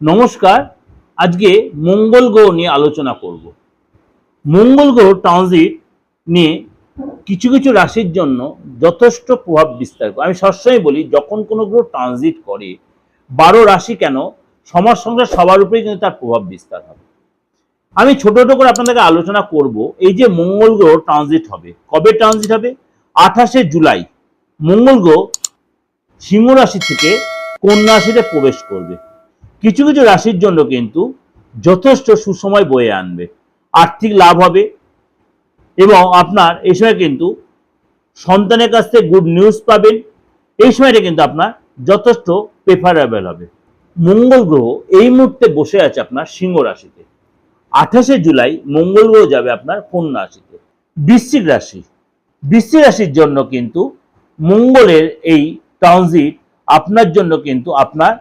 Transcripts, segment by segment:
নমস্কার, আজকে মঙ্গল গ্রহ নিয়ে আলোচনা করব। মঙ্গল গ্রহ ট্রানজিট নিয়ে কিছু কিছু রাশির জন্য যথেষ্ট প্রভাব বিস্তার করে। আমি সবসময় বলি, যখন কোনো গ্রহ ট্রানজিট করে, বারো রাশি কেন? সমাজ সংসার সবার উপরেই কিন্তু তার প্রভাব বিস্তার হবে। আমি ছোট ছোট করে আপনাদেরকে আলোচনা করব, এই যে মঙ্গল গ্রহ ট্রানজিট হবে। কবে ট্রানজিট হবে? আঠাশে জুলাই। মঙ্গল গ্রহ সিংহ রাশি থেকে কন্যা রাশিতে প্রবেশ করবে। কিছু কিছু রাশির জন্য কিন্তু যথেষ্ট সুসময় বয়ে আনবে। আর্থিক লাভ হবে এবং আপনার এই সময় কিন্তু সন্তানের কাছ থেকে গুড নিউজ পাবেন। এই সময়টা কিন্তু আপনার যথেষ্ট প্রেফারেবল হবে। মঙ্গল গ্রহ এই মুহূর্তে বসে আছে আপনার সিংহ রাশিতে। আঠাশে জুলাই মঙ্গল গ্রহ যাবে আপনার কন্যা রাশিতে। বৃশ্চিক রাশি। বৃশ্চিক রাশির জন্য কিন্তু মঙ্গলের এই ট্রানজিট আপনার জন্য কিন্তু আপনার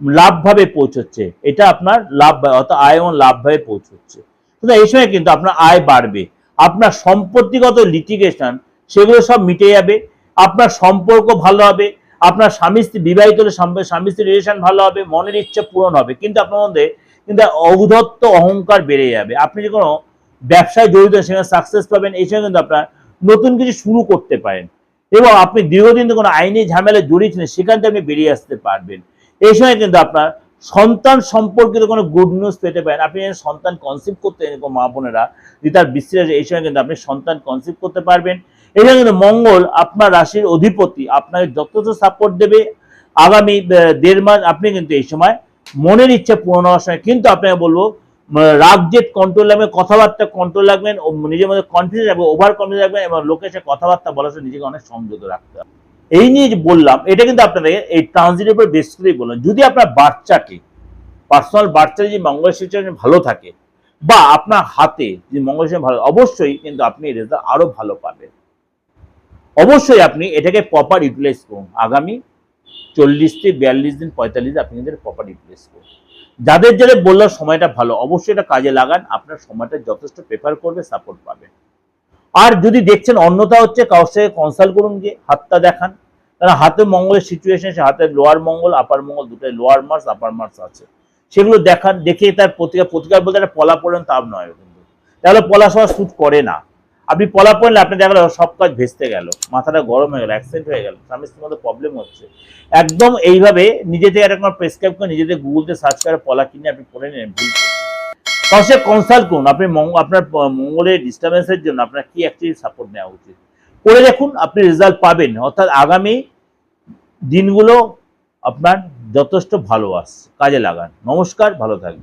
লাভভাবে পৌঁছচ্ছে। এটা আপনার লাভ অর্থাৎ আয় এবং লাভভাবে পৌঁছচ্ছে। এই সময় কিন্তু আপনার আয় বাড়বে। আপনার সম্পত্তিগত লিটিগেশন সেগুলো সব মিটে যাবে। আপনার সম্পর্ক ভালো হবে। আপনার স্বামী স্ত্রী, বিবাহিত হলে স্বামী স্ত্রী রিলেশন ভালো হবে, মনের ইচ্ছা পূরণ হবে। কিন্তু আপনার মধ্যে কিন্তু ঔদ্ধত্য অহংকার বেড়ে যাবে। আপনি যে কোনো ব্যবসায় জড়িত সেখানে সাকসেস পাবেন, এই সময় কিন্তু আপনার নতুন কিছু শুরু করতে পারেন। এবং আপনি দীর্ঘদিন কোনো আইনি ঝামেলা জড়িয়ে ছিলেন, সেখান থেকে আপনি বেরিয়ে আসতে পারবেন। এই সময় কিন্তু আপনার সন্তান সম্পর্কিত কোনো গুড নিউজ পেতে পারেন। আপনি সন্তান কনসিভ করতে এরকম মা বোনেরা, যদি তার বিশ্লেষ এই সময় কিন্তু আপনি সন্তান কনসিভ করতে পারবেন। এই সময় কিন্তু মঙ্গল আপনার রাশির অধিপতি আপনাকে যথেষ্ট সাপোর্ট দেবে। আগামী দেড় মাস আপনি কিন্তু এই সময় মনের ইচ্ছা পূরণ হওয়ার সময় কিন্তু আপনাকে বলব রাগ, জেদ কন্ট্রোল রাখবেন কথাবার্তা কন্ট্রোল রাখবেন নিজের মধ্যে কনফিডেন্স রাখবেন ওভার কনফিডেন্স রাখবেন এবং লোকের সাথে কথাবার্তা বলার সময় নিজেকে অনেক সংযত রাখতে হবে। এই নিয়ে যে বললাম, এটা কিন্তু আপনাদের এই ট্রানজিটের উপর বেস করেই বললাম। যদি আপনার বাচ্চাকে পার্সোনাল বাচ্চা যদি মঙ্গল সিচুয়েশন ভালো থাকে, বা আপনার হাতে যে মঙ্গল সিচুয়েশন ভালো, অবশ্যই কিন্তু আপনি রেজাল্ট আরও ভালো পাবেন। অবশ্যই আপনি এটাকে প্রপার ইউটিলাইজ করুন। আগামী চল্লিশ থেকে বিয়াল্লিশ দিন, পঁয়তাল্লিশ দিন আপনি কিন্তু প্রপার ইউটিলাইজ করুন। যাদের যাদের বললাম সময়টা ভালো, অবশ্যই এটা কাজে লাগান। আপনার সময়টা যথেষ্ট প্রেফার করবে সাপোর্ট পাবেন আর যদি দেখছেন অন্যথা হচ্ছে কারোর সাথে কনসাল্ট করুন যে হাতটা দেখান। কারণ হাতে মঙ্গলের সিচুয়েশন সে হাতের লোয়ার মঙ্গল আপার মঙ্গল, দুটোই লোয়ার মার্স আপার মার্স আছে। সেগুলো দেখান, দেখে তার প্রতিকার প্রতিকার বলতে একটা পলা পড়েন তা নয় কিন্তু তাহলে পলা সবার শ্যুট করে না। আপনি পলা পড়লে আপনি দেখা সব কাজ ভেস্তে গেল, মাথাটা গরম হয়ে গেল অ্যাক্সিডেন্ট হয়ে গেল, স্বামী স্ত্রীর মধ্যে প্রবলেম হচ্ছে। একদম এইভাবে নিজে একটা প্রেসক্রাইব করে নিজেদের গুগলতে সার্চ করে পলা কিনে আপনি পড়ে নেন, ভুল সাথে কনসাল্ট করুন। আপনি আপনার মঙ্গলের ডিস্টার্বেন্সের জন্য আপনার কি অ্যাকচুয়ালি সাপোর্ট নেওয়া উচিত? করে দেখুন, আপনি রেজাল্ট পাবেন। অর্থাৎ আগামী দিনগুলো আপনার যথেষ্ট ভালো আসছে কাজে লাগান। নমস্কার, ভালো থাকবেন।